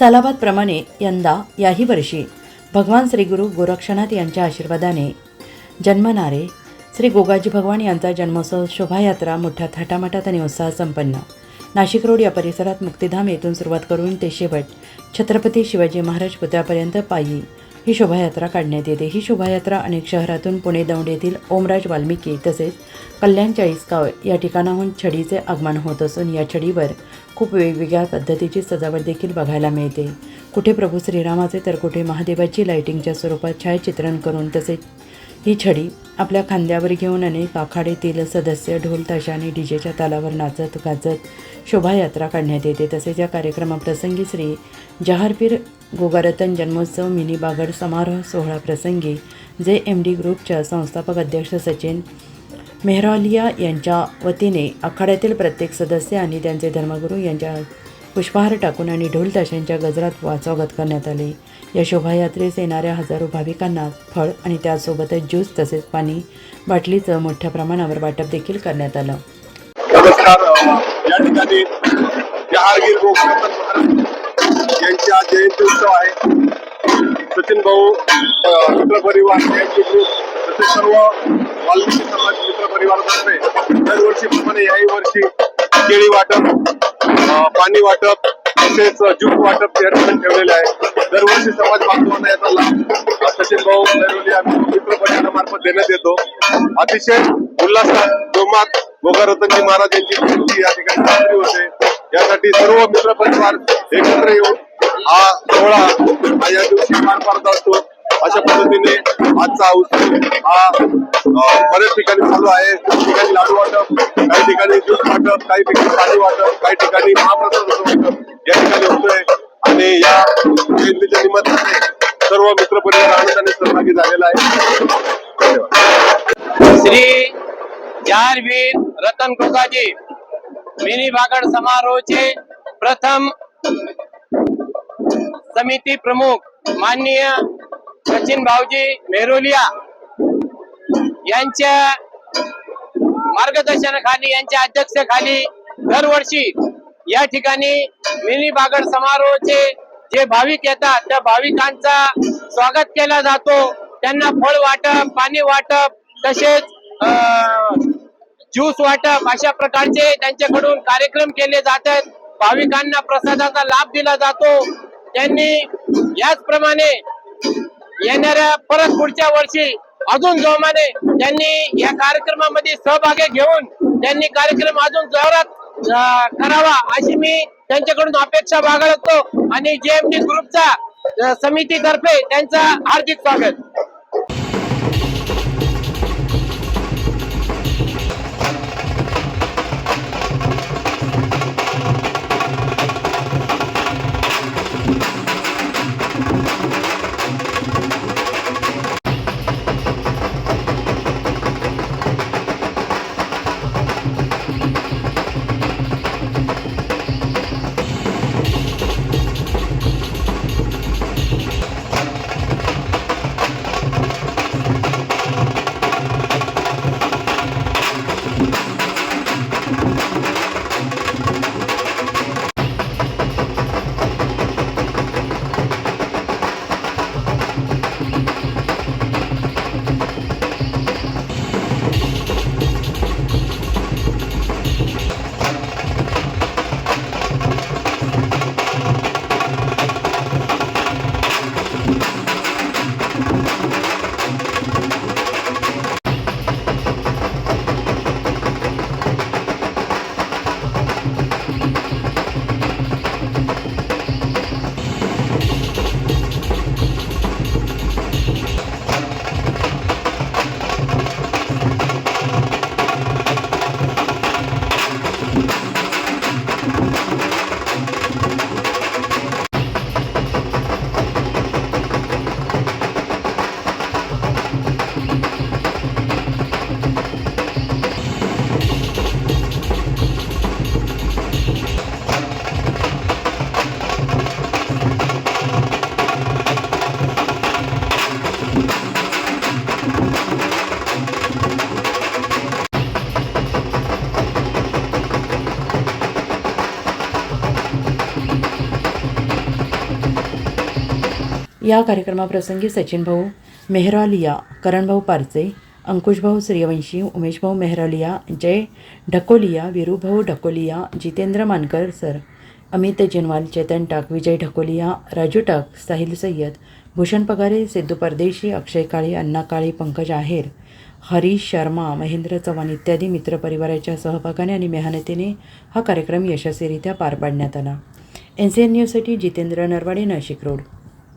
सालाबादप्रमाणे यंदा याही वर्षी भगवान श्री गुरु गोरक्षनाथ यांच्या आशीर्वादाने जन्मणारे श्री गोगाजी भगवान यांचा जन्मोत्सव शोभायात्रा मोठ्या थाटामाटात आणि उत्साहात संपन्न. नाशिक रोड या परिसरात मुक्तिधाम येथून सुरुवात करून ते शेवट छत्रपती शिवाजी महाराज पुतळ्यापर्यंत पायी ही शोभायात्रा काढण्यात येते. ही शोभायात्रा अनेक शहरातून पुणे दौंड येथील ओमराज वाल्मिकी तसेच कल्याण चाळीसगाव या ठिकाणाहून छडीचे आगमन होत असून या छडीवर खूप वेगवेगळ्या पद्धतीची सजावट देखील बघायला मिळते. कुठे प्रभू श्रीरामाचे तर कुठे महादेवाची लायटिंगच्या स्वरूपात छायाचित्रण करून तसेच ही छडी आपल्या खांद्यावर घेऊन अनेक आखाडेतील सदस्य ढोल ताशाने डीजेच्या तालावर नाचत गाजत शोभायात्रा काढण्यात येते. तसेच या कार्यक्रमाप्रसंगी श्री जहारपीर गोगारतन जन्मोत्सव मिनी बागड समारोह सोहळा प्रसंगी जे एम डी ग्रुपच्या संस्थापक अध्यक्ष सचिन मेहरालिया यांच्या वतीने आखाड्यातील प्रत्येक सदस्य आणि त्यांचे धर्मगुरू यांच्या पुष्पहार टाकून आणि ढोल ताशांच्या गजरात वा- स्वागत करण्यात आले. या शोभायात्रेस येणाऱ्या हजारो भाविकांना फळ आणि त्यासोबतच ज्यूस तसेच पाणी बाटलीचं मोठ्या प्रमाणावर वाटप देखील करण्यात आलं. नमस्कार या ठिकाणी यांची आज जयंती उत्सव आहे. सचिन भाऊ मित्र परिवार यांचे ग्रुप तसेच सर्व वाल्मिकी समाज परिवारातर्फे दरवर्षीप्रमाणे याही वर्षी केळी वाटप पाणी वाटप तसेच ज्यूस वाटप या ठेवलेले आहे. दरवर्षी समाज बांधवांना याचा लाभ सचिन भाऊ नैरोली आम्ही मित्र परिवारामार्फत देण्यात येतो. अतिशय उल्हासात जोमात गोगारतनजी महाराज यांची जयंती या ठिकाणी साजरी होते. यासाठी सर्व मित्र परिवार एकत्र येऊन हा सोहळा या दिवशी पार पाडत असतो. अशा पद्धतीने आजचा उत्सव हा बऱ्याच ठिकाणी चालू आहे. काही ठिकाणी लाडू वाटप काही ठिकाणी ज्यूस वाटप काही ठिकाणी पाणी वाटप काही ठिकाणी महाप्रसाद वाटप या ठिकाणी होतोय. आणि या जयंतीच्या निमित्ताने सर्व मित्रपरिवार आनंदाने सहभागी झालेला आहे. धन्यवाद. श्री जारवीर रतन गोगाजी मिनी भागड समारोहचे प्रथम समिती प्रमुख माननीय सचिन भाऊजी मेरोलिया यांच्या मार्गदर्शनाखाली यांच्या अध्यक्षतेखाली दरवर्षी या ठिकाणी मिनी बागड समारोहाचे जे भाविक येतात त्या भाविकांचा स्वागत केला जातो. त्यांना फळ वाटप पाणी वाटप तसेच अं, ज्यूस वाटप अशा प्रकारचे त्यांच्याकडून कार्यक्रम केले जातात. भाविकांना प्रसादाचा लाभ दिला जातो. त्यांनी याचप्रमाणे येणाऱ्या परत पुढच्या वर्षी अजून जोमाने त्यांनी या कार्यक्रमामध्ये सहभागी घेऊन त्यांनी कार्यक्रम अजून जोरात करावा अशी मी त्यांच्याकडून अपेक्षा बाळगतो. आणि जेएमडी ग्रुपचा समितीतर्फे त्यांचा हार्दिक स्वागत. या कार्यक्रमाप्रसंगी सचिन भाऊ मेहरालिया करणभाऊ पारचे अंकुशभाऊ सूर्यवंशी उमेशभाऊ मेहरालिया जय ढकोलिया विरूभाऊ ढकोलिया जितेंद्र मानकर सर अमित जिनवाल चेतन टाक विजय ढकोलिया राजू टाक साहिल सय्यद भूषण पगारे सिद्धू परदेशी अक्षय काळे अण्णा काळे पंकज आहेर हरीश शर्मा महेंद्र चव्हाण इत्यादी मित्रपरिवाराच्या सहभागाने आणि मेहनतीने हा कार्यक्रम यशस्वीरित्या पार पाडण्यात आला. एन सी एन न्यूजसाठी जितेंद्र नरवाडे नाशिक रोड.